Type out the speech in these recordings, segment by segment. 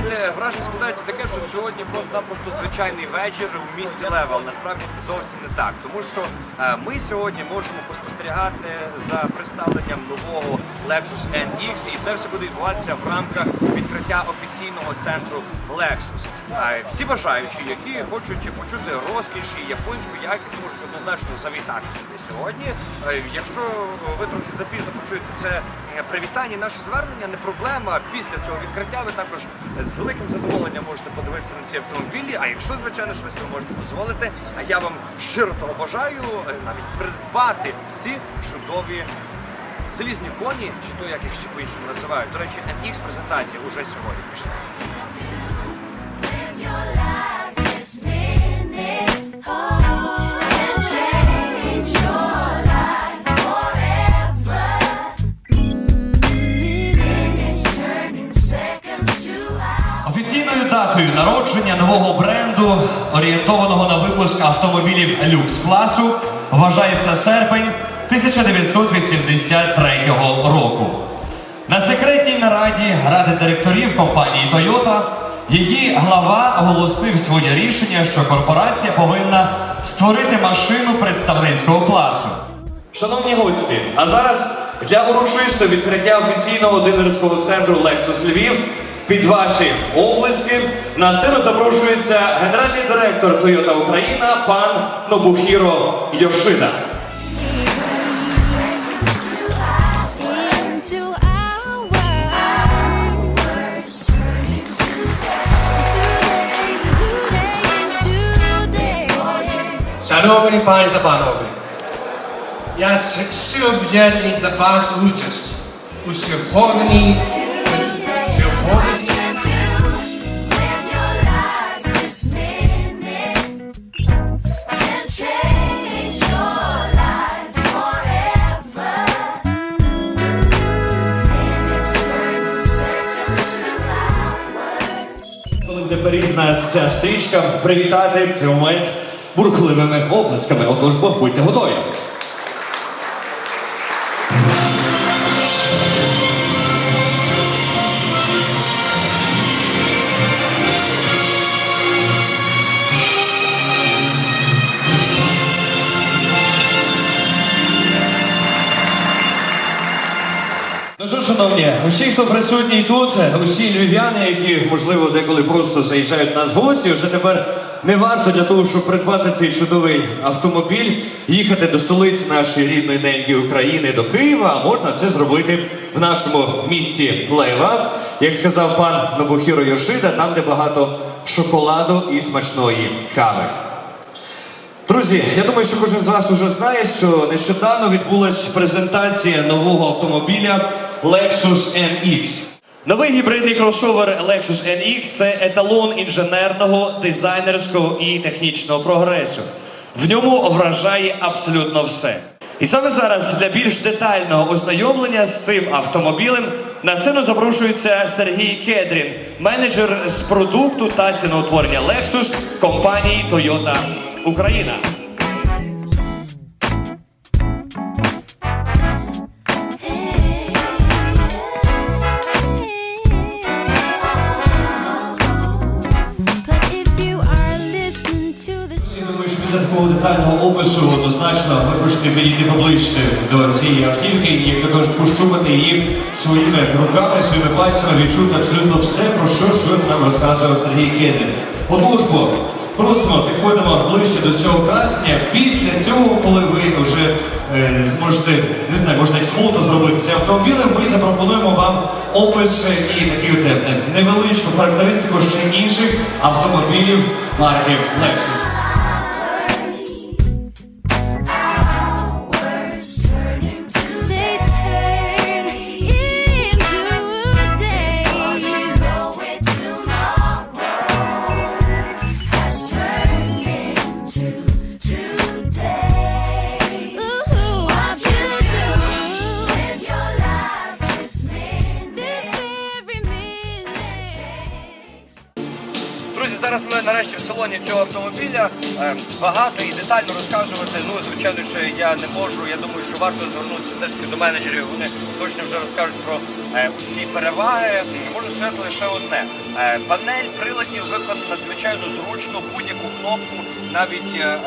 знаєте, враження складається таке, що сьогодні просто-напросто звичайний вечір у місті Лева, але насправді це зовсім не так. Тому що е, ми сьогодні можемо поспостерігати за представленням нового Lexus NX, і це все буде відбуватися в рамках відкриття офіційного центру Lexus. Е, Всі бажаючі, які хочуть почути розкіш і японську якість, можуть однозначно завітати сюди сьогодні. Е, Якщо ви трохи запізно почуєте це привітання, наше звернення не проблема. Після цього відкриття ви також з великим задоволенням можете подивитися на ці автомобілі. А якщо звичайно ж ви себе можете дозволити, а я вам щиро того бажаю е, навіть придбати ці чудові. Залізні коні, чи то як їх ще по-іншому називають. До речі, MX презентація уже сьогодні пішла. Датою народження нового бренду, орієнтованого на випуск автомобілів люкс класу, вважається серпень 1983 року. На секретній нараді ради директорів компанії Toyota її глава оголосив своє рішення, що корпорація повинна створити машину представницького класу. Шановні гості, а зараз для урочистого відкриття офіційного дилерського центру Lexus Львів під ваші облиски на сцену запрошується генеральний директор Toyota Україна пан Нобухіро Йошида. Шановні пані та панове, я щиро вдячний за вашу участь у сьогодні. Порізна ця стрічка, привітати цей момент бурхливими оплесками. Отож, будьте готові. Шановні, усі, хто присутній тут, усі львів'яни, які, можливо, деколи просто заїжджають нас в гості, вже тепер не варто для того, щоб придбати цей чудовий автомобіль, їхати до столиці нашої рідної неньки України до Києва. а Можна це зробити в нашому місті Лева, як сказав пан Нобухіро Йошида, там, де багато шоколаду і смачної кави. Друзі, я думаю, що кожен з вас уже знає, що нещодавно відбулася презентація нового автомобіля Lexus NX. Новий гібридний кросовер Lexus NX це еталон інженерного, дизайнерського і технічного прогресу. В ньому вражає абсолютно все. І саме зараз для більш детального ознайомлення з цим автомобілем на сцену запрошується Сергій Кедрін, менеджер з продукту та ціноутворення Lexus компанії Toyota Україна. Після такого детального опису однозначно ви хочете підійти поближче до цієї автівки і також пощупати її своїми руками, своїми пальцями, відчути абсолютно все, про що щойно нам розказував Сергій Кедрін. Отож, бо, просимо, підходимо ближче до цього красення. Після цього, коли ви вже е, зможете, не знаю, можна фото зробити з автомобілем, ми запропонуємо вам опис і такі невеличку характеристику ще інших автомобілів марки Lexus. Нарешті в салоні цього автомобіля е, багато і детально розказувати. Ну, звичайно, що я не можу. Я думаю, що варто звернутися все ж таки до менеджерів. Вони точно вже розкажуть про е, усі переваги. Можу сказати лише одне: Е, панель приладів виконана надзвичайно зручно, будь-яку кнопку, навіть е,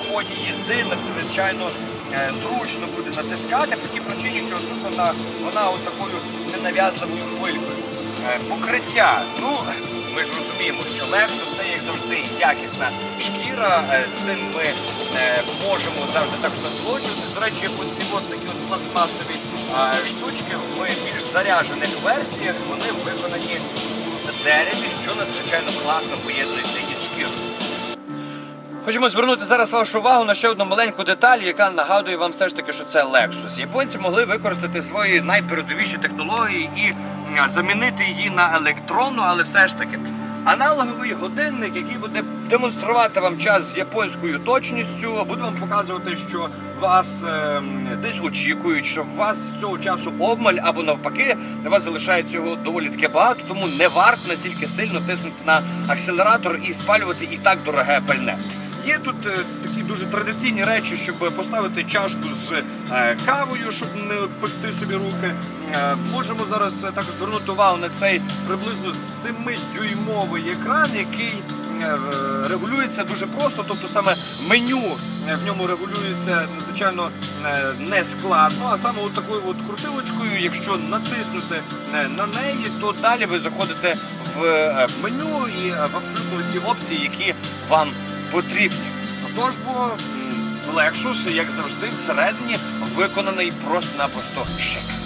в ході їзди надзвичайно зручно буде натискати по тій причині, що виконана вона от такою ненав'язливою хвилькою. Покриття. Ну, ми ж розуміємо, що Lexus це як завжди якісна шкіра. Е, Цим ми е, можемо завжди також насолоджуватись. До речі, оці от такі от пластмасові штучки в більш заряджених версіях вони виконані в дереві, що надзвичайно класно поєднується із шкірою. Хочемо звернути зараз вашу увагу на ще одну маленьку деталь, яка нагадує вам все ж таки, що це Lexus. Японці могли використати свої найпередовіші технології і замінити її на електронну, але все ж таки. Аналоговий годинник, який буде демонструвати вам час з японською точністю, буде вам показувати, що вас ем, десь очікують, що вас цього часу обмаль або навпаки, на вас залишається його доволі таки багато, тому не варто настільки сильно тиснути на акселератор і спалювати і так дороге пальне. Є тут е, такі дуже традиційні речі, щоб поставити чашку з е, кавою, щоб не пекти собі руки. Е, можемо зараз також звернути увагу на цей приблизно 7-дюймовий екран, який регулюється дуже просто. Тобто саме меню в ньому регулюється надзвичайно не складно, а саме от такою от крутилочкою, якщо натиснути на неї, то далі ви заходите в меню і в абсолютно всі опції, які вам потрібні. Отож, бо лексус, як завжди, всередині виконаний просто-напросто шик.